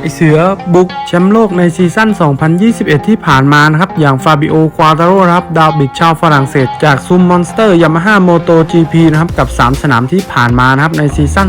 ไอเสือบุกแชมป์โลกในซีซั่น 2021 ที่ผ่านมานะครับ อย่างฟาบิโอ ควาตาโรครับ ดาวบิดชาวฝรั่งเศส จากซูมมอนสเตอร์ยามาฮ่าโมโต GP นะครับ กับ 3 สนามที่ผ่านมานะครับ ในซีซั่น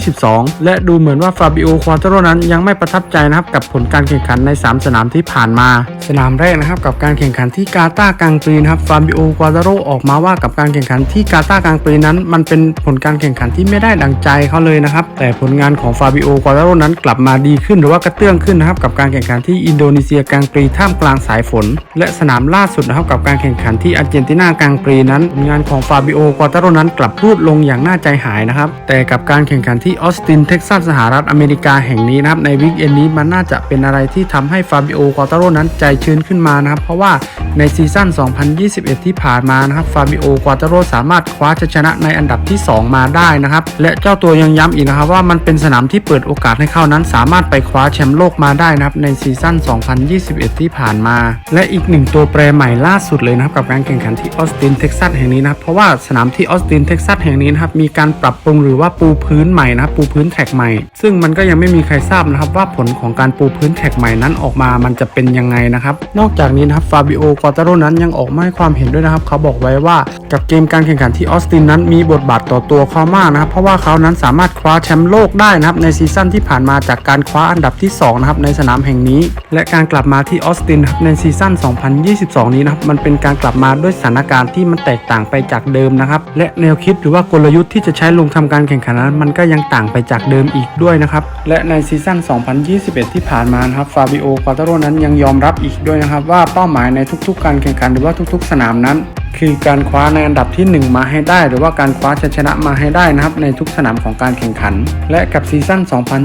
2022 และดูเหมือนว่าฟาบิโอ ควาตาโรนั้นยังไม่ประทับใจนะครับ กับผลการแข่งขันใน 3 สนามที่ผ่านมา สนามแรกนะครับกับการแข่งขันที่กาตาร์กลางปีนะครับ ฟาบิโอ ควาตาโรออกมาว่ากับการแข่งขันที่กาตาร์กลางปีนั้น มันเป็นผลการแข่งขันที่ไม่ได้ดังใจเขาเลยนะครับ แต่ผลงานของฟาบิโอ ควาตาโรนั้นกลับมาดีขึ้นหรือว่ากระเตื้องขึ้นนะครับกับการแข่งขันที่อินโดนีเซียกลางปีท่ามกลางสายฝน และสนามล่าสุดนะครับกับการแข่งขันที่อาร์เจนตินากลางปีนั้น งานของฟาบิโอควาตาโรนั้นกลับรูดลงอย่างน่าใจหายนะครับแต่กับการแข่งขันที่ออสตินเท็กซัสสหรัฐอเมริกาแห่งนี้นะครับในวิกเอนนี้มันน่าจะเป็นอะไรที่ทำให้ฟาบิโอควาตาโรนั้นใจชื้นขึ้นมานะครับเพราะว่าในซีซั่น 2021 ที่ผ่านมานะครับฟาบิโอควาตาโรสามารถคว้าชัยชนะในอันดับที่ 2 มาได้นะครับและเจ้าตัวยังย้ำอีกนะครับว่ามันเป็นสนามที่เปิดโอกาสให้เขานั้นสามารถไปคว้าแชมป์โลกมาได้นะครับในซีซั่น 2021 ที่ผ่านมา และอีกหนึ่งตัวแปรใหม่ล่าสุดเลยนะครับกับการแข่งขันที่ออสตินเท็กซัสแห่งนี้นะครับเพราะว่าสนามที่ออสตินเท็กซัสแห่งนี้นะครับมีการปรับปรุงหรือว่าปูพื้นใหม่นะครับปูพื้นแท็กใหม่ ซึ่งมันก็ยังไม่มีใครทราบนะครับว่าผลของการปูพื้นแท็กใหม่นั้นออกมามันจะเป็นยังไงนะครับนอกจากนี้นะครับฟาบิโอกอตาโรนั้นยังออกมาให้ความเห็นด้วยนะครับ เขาบอกไว้ว่ากับเกมการแข่งขันที่ออสตินนั้นมีบทบาทต่อตัวเขามากนะครับเพราะว่าเขานั้นสามารถคว้าแชมป์โลกได้นะครับในซีซั่นที่ผ่านมาจากการคว้าอันันดับที่ 2 นะครับ ในสนามแห่งนี้ และการกลับมาที่ออสตินครับในซีซั่น 2022 นี้นะครับ มันเป็นการกลับมาด้วยสถานการณ์ที่มันแตกต่างไปจากเดิมนะครับ และแนวคิดหรือว่ากลยุทธ์ที่จะใช้ลงทำการแข่งขันนั้นมันก็ยังต่างไปจากเดิมอีกด้วยนะครับ และในซีซั่น 2021 ที่ผ่านมานะครับ ฟาบิโอ ควาตาโรนั้นยังยอมรับอีกด้วยนะครับว่าเป้าหมายในทุกๆ การแข่งขันหรือว่าทุก ๆ สนามนั้น คือการคว้าในอันดับที่ 1 มาให้ได้ หรือว่าการคว้าชัยชนะมาให้ได้นะครับในทุกสนามของการแข่งขัน และกับซีซั่น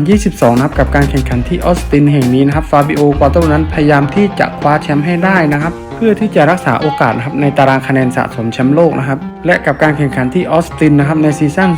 2022 นะครับกับการแข่งขันที่ออสตินแห่งนี้นะครับฟาบิโอควาโตนั้นพยายามที่จะคว้าแชมป์ให้ได้นะครับ เพื่อที่จะรักษาโอกาสนะครับในตารางคะแนนสะสมแชมป์โลกนะครับ และกับการแข่งขันที่ออสตินนะครับในซีซั่น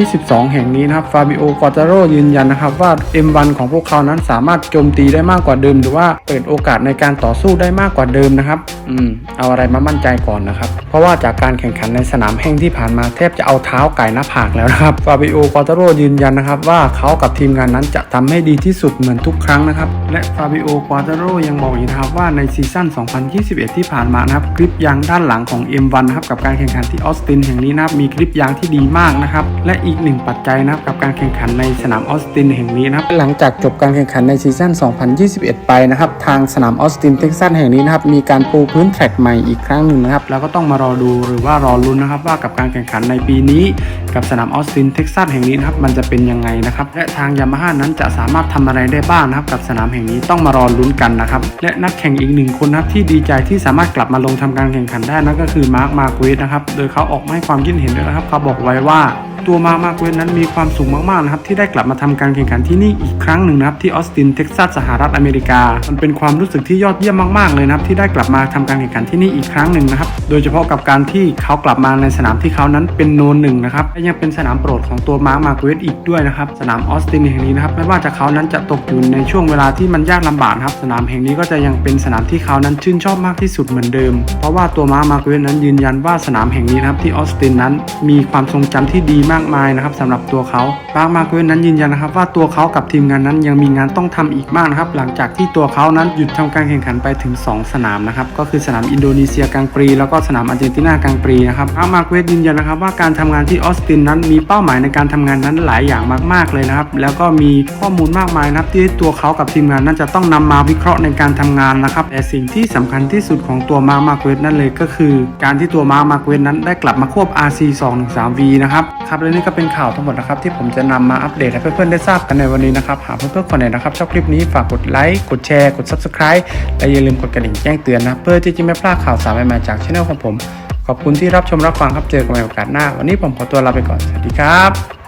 2022 แห่งนี้นะครับฟาบิโอควาตาโรยืนยันนะครับว่า M1 ของพวกเขานั้นสามารถโจมตีได้มากกว่าเดิม หรือว่าเปิดโอกาสในการต่อสู้ได้มากกว่าเดิมนะครับอืมเอาอะไรมามั่นใจก่อนนะครับ เพราะว่าจากการแข่งขันในสนามแห่งที่ผ่านมาแทบจะเอาเท้าไก่หน้าผากแล้วนะครับฟาบิโอควาตาโรยืนยันนะครับว่าเขากับทีมงานนั้นจะทำให้ดีที่สุดเหมือนทุกครั้งนะครับและฟาบิโอควาตาโรยังบอกอีกนะครับว่าในซีซั่น 2021 ที่ผ่านมานะครับคลิปยางด้านหลังของ M1 นะครับกับการแข่งขันที่ออสตินแห่งนี้นะครับมีคลิปยางที่ดีมากนะครับและอีกหนึ่งปัจจัยนะครับกับการแข่งขันในสนามออสตินแห่งนี้นะครับหลังจากจบการแข่งขันในซีซั่น 2021 ไปนะครับทางสนามออสตินเท็กซัสแห่งนี้นะครับมีการปูพื้นแทร็กใหม่อีกครั้งหนึ่งนะครับแล้วก็ต้องมารอดูหรือว่ารอลุ้นนะครับว่ากับการแข่งขันในปีนี้ กับสนามออสตินเท็กซัสแห่งนี้นะครับมันจะเป็นยังไงนะครับและทางยามาฮ่านั้นจะสามารถทำอะไรได้บ้างนะครับกับสนามแห่งนี้ต้องมารอลุ้นกันนะครับและนักแข่งอีกหนึ่งคนนะครับที่ดีใจที่สามารถกลับมาลงทำการแข่งขันได้นั่นก็คือมาร์คมาร์กเวสนะครับโดยเขาขาออกมาให้ความคิดเห็นด้วยนะครับเขาบอกไว้ว่า ตัวมามากเวสนั้นมีความสุขมากๆนะครับที่ได้กลับมาทำการแข่งขันที่นี่อีกครั้งหนึ่งนะครับที่ออสตินเท็กซัสสหรัฐอเมริกา มันเป็นความรู้สึกที่ยอดเยี่ยมมากๆเลยนะครับที่ได้กลับมาทำการแข่งขันที่นี่อีกครั้งหนึ่งนะครับโดยเฉพาะกับการที่เขากลับมาในสนามที่เขานั้นเป็นโนนหนึ่งนะครับและยังเป็นสนามโปรดของตัวมาร์มากเวสอีกด้วยนะครับสนามออสตินแห่งนี้นะครับไม่ว่าจะเขานั้นจะตกอยู่ในช่วงเวลาที่มันยากลำบากนะครับสนามแห่งนี้ก็จะยังเป็นสนามที่เขานั้นชื่นชอบมากที่สุดเหมือนเดิม เพราะว่าตัวมาร์มากเวสนั้นยืนยันว่าสนามแห่งนี้นะครับที่ออสตินนั้นมีความทรงจำที่ดีมากมายนะครับสำหรับตัวเขามาร์คมาร์กเวสนั้นยืนยันนะครับว่าตัวเขากับทีมงานนั้นยังมีงานต้องทำอีกมากนะครับหลังจากที่ตัวเขานั้นหยุดทำการแข่งขันไปถึง 2 สนามนะครับก็คือสนามอินโดนีเซียกลางปีแล้วก็สนามอาร์เจนตินากลางปีนะครับมาร์คมาร์กเวสยืนยันนะครับว่าการทำงานที่ออสตินนั้นมีเป้าหมายในการทำงานนั้นหลายอย่างมาก ๆเลยนะครับแล้วก็มีข้อมูลมากมายนะครับที่ตัวเขากับทีมงานนั้นจะต้องนำมาวิเคราะห์ในการทำงานนะครับแต่สิ่งที่สำคัญที่สุดของตัวมาร์มาร์กเวสนั่นเลยก็คือ การที่ตัวมาร์มาร์กเวสนั้นได้กลับมาควบ RC 213V นะครับครับและนี่ก็เป็นข่าวทั้งหมดนะครับที่ผมจะนำมาอัปเดตให้เพื่อนๆได้ทราบกันในวันนี้นะครับหากเพื่อนๆคนไหนนะครับชอบคลิปนี้ฝากกดไลค์กดแชร์กด Subscribe และอย่าลืมกดกระดิ่งแจ้งเตือนนะเพื่อที่จะไม่พลาดข่าวสารใหม่ๆจากช่องของผม ขอบคุณที่รับชมรับฟังครับเจอกันใหม่โอกาสหน้า วันนี้ผมขอตัวลาไปก่อนสวัสดีครับ